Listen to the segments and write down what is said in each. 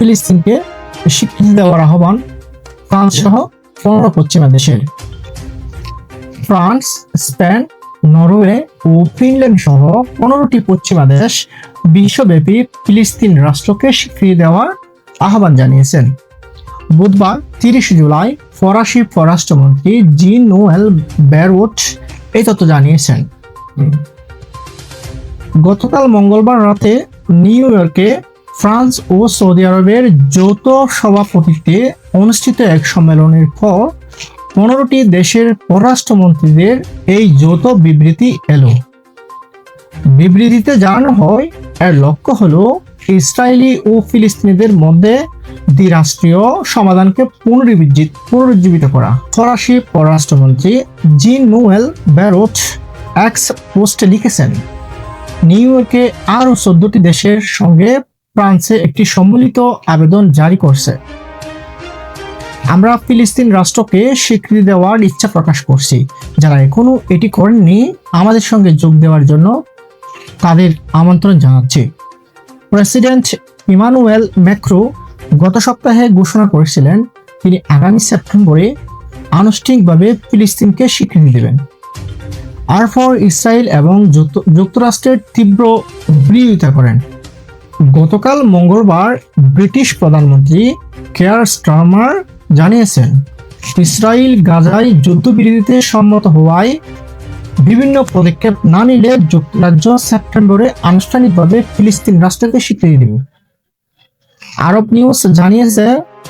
ফিলিস্তিনকে স্বীকৃতি দেওয়ার আহ্বান ফ্রান্স সহ পনেরো পশ্চিমা দেশের ফ্রান্স, স্পেন, নরওয়ে ও ফিনল্যান্ড সহ পনেরোটি পশ্চিমা দেশ বিশ্বব্যাপী ফিলিস্তিন রাষ্ট্রকে স্বীকৃতি দেওয়ার আহ্বান জানিয়েছেন। বুধবার তিরিশ জুলাই ফরাসি পররাষ্ট্রমন্ত্রী জিন নোয়েল ব্যারউট এই তথ্য জানিয়েছেন। গতকাল মঙ্গলবার রাতে নিউ ইয়র্কে ফ্রান্স ও সৌদি আরবের যৌথ সভাপতিত্বে অনুষ্ঠিত এক সম্মেলনের পর পনেরোটি দেশের পররাষ্ট্রমন্ত্রীদের এই যৌথ বিবৃতি এলো। বিবৃতিতে জানানো হয়, এর লক্ষ্য হলো ইসরায়েলি ও ফিলিস্তিনিদের মধ্যে দ্বিরাষ্ট্রীয় সমাধানকে পুনরুজ্জীবিত পুনরুজ্জীবিত করা। ফরাসি পররাষ্ট্রমন্ত্রী জিন নোয়েল ব্যারোট এক্স পোস্টে লিখেছেন, নিউ ইয়র্কে আরও চোদ্দটি দেশের সঙ্গে ফ্রান্সে একটি সম্মিলিত আবেদন জারি করছে। আমরা ফিলিস্তিন রাষ্ট্রকে স্বীকৃতি দেওয়ার ইচ্ছা প্রকাশ করছি। যারা এখনও এটি করেননি, আমাদের সঙ্গে যোগ দেওয়ার জন্য তাদের আমন্ত্রণ জানাচ্ছি। প্রেসিডেন্ট ইমানুয়েল ম্যাক্রো গত সপ্তাহে ঘোষণা করেছিলেন, তিনি আগামী সেপ্টেম্বরে আনুষ্ঠানিকভাবে ফিলিস্তিনকে স্বীকৃতি দেবেন। আর ফর ইসরায়েল এবং যুক্ত- যুক্তরাষ্ট্রের তীব্র বিরোধিতা করেন। গতকাল মঙ্গলবার ব্রিটিশ প্রধানমন্ত্রী কেয়ার স্টারমার জানিয়েছেন, ইসরায়েল গাজায় যুদ্ধবিরতিতে সম্মত হওয়ায় বিভিন্ন পদক্ষেপ না নিলে যুক্তরাজ্য সেপ্টেম্বরে আনুষ্ঠানিকভাবে ফিলিস্তিন রাষ্ট্রকে স্বীকৃতি দেবে। আরব নিউজ জানিয়েছে,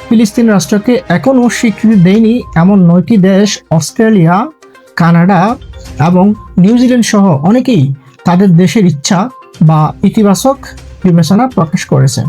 ফিলিস্তিন রাষ্ট্রকে এখনও স্বীকৃতি দেয়নি এমন নয়টি দেশ, অস্ট্রেলিয়া, কানাডা এবং নিউজিল্যান্ড সহ অনেকেই তাদের দেশের ইচ্ছা বা ইতিবাচক বিবেচনা প্রকাশ করেছে।